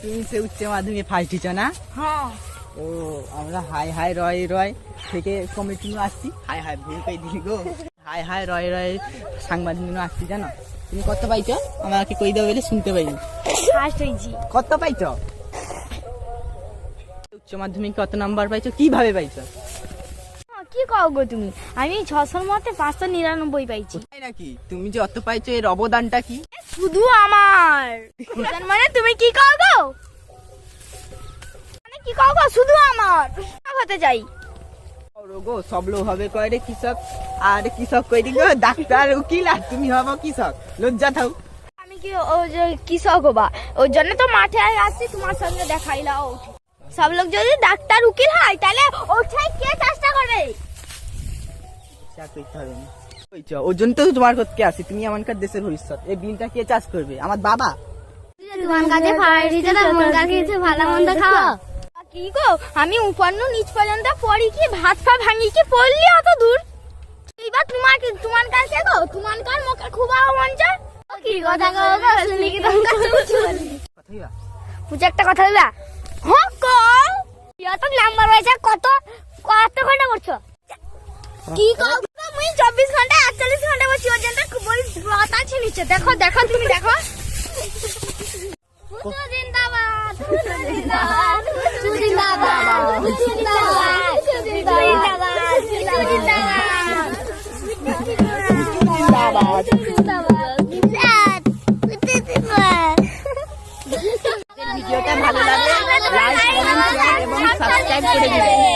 তুমি সে উচ্চ মাধ্যমিকে ফার্স্ট না? হ্যাঁ। ও আমরা হাই হাই রয় রয় থেকে কমিটি আসছি। হাই হাই ভুল পেয়ে দিলি গো। হাই হাই রয় রয় সাংবাদিক আসছি জানো? তুমি কত পাইছ? আমাকে কই দেবে বলে শুনতে পাইনি। ফার্স্ট হয়েছি কত পাইছ? উচ্চ মাধ্যমিক কত নাম্বার পাইছো? কীভাবে পাইছো? হ্যাঁ, কি কও গো তুমি? আমি ছশোর মধ্যে পাঁচশো নিরানব্বই পাইছি। তাই নাকি? তুমি যে অত পাইছো এর অবদানটা কি? শুধু আমার। মানে তুমি কি কও গো? কি কও শুধু আমার। হতে চাই করো গো সব লোক হবে কয়রে কৃষক? আর কৃষক কইরি গো? ডাক্তার উকিল আর তুমি হব কৃষক। লজ্জা থাও আমি কি ও যে কৃষক হবা? ওই জন্য তো মাঠে আসছি তোমার সঙ্গে দেখাইলাও সব লোক যদি ডাক্তার উকিল হয় তাহলে ওঠাই কে চেষ্টা করবে? ওর জন্য তো তোমার করতে আসি তুমি আমানকার দেশের ভবিষ্যৎ। এই বিলটা কে চাষ করবে? আমার বাবা। তোমার মন কিছু ভালো মন্দ খাওয়া। কি গো? আমি উপন্ন নিচ পর্যন্ত পড়ি কি ভাত পা ভাঙি কি পড়লি অত দূর? এইবার তোমার কি তোমার কাছে গো? তোমার কার মুখে খুব মন চায় কি কথা গো শুনি কি তোমার কাছে কথাই একটা কথা দিলা হ্যাঁ কও কত নাম্বার হয়েছে কত? কত ঘণ্টা করছ কি কও মুই চব্বিশ ঘণ্টা আটচল্লিশ ঘণ্টা বসি ওর জন্য বই ব্রত আছে নিচে দেখো দেখো তুমি দেখো। জিন্দাবাদ জিন্দাবাদ। ভিডিওটা ভালো লাগলে লাইক কমেন্ট শেয়ার এবং সাবস্ক্রাইব করে দিবেন।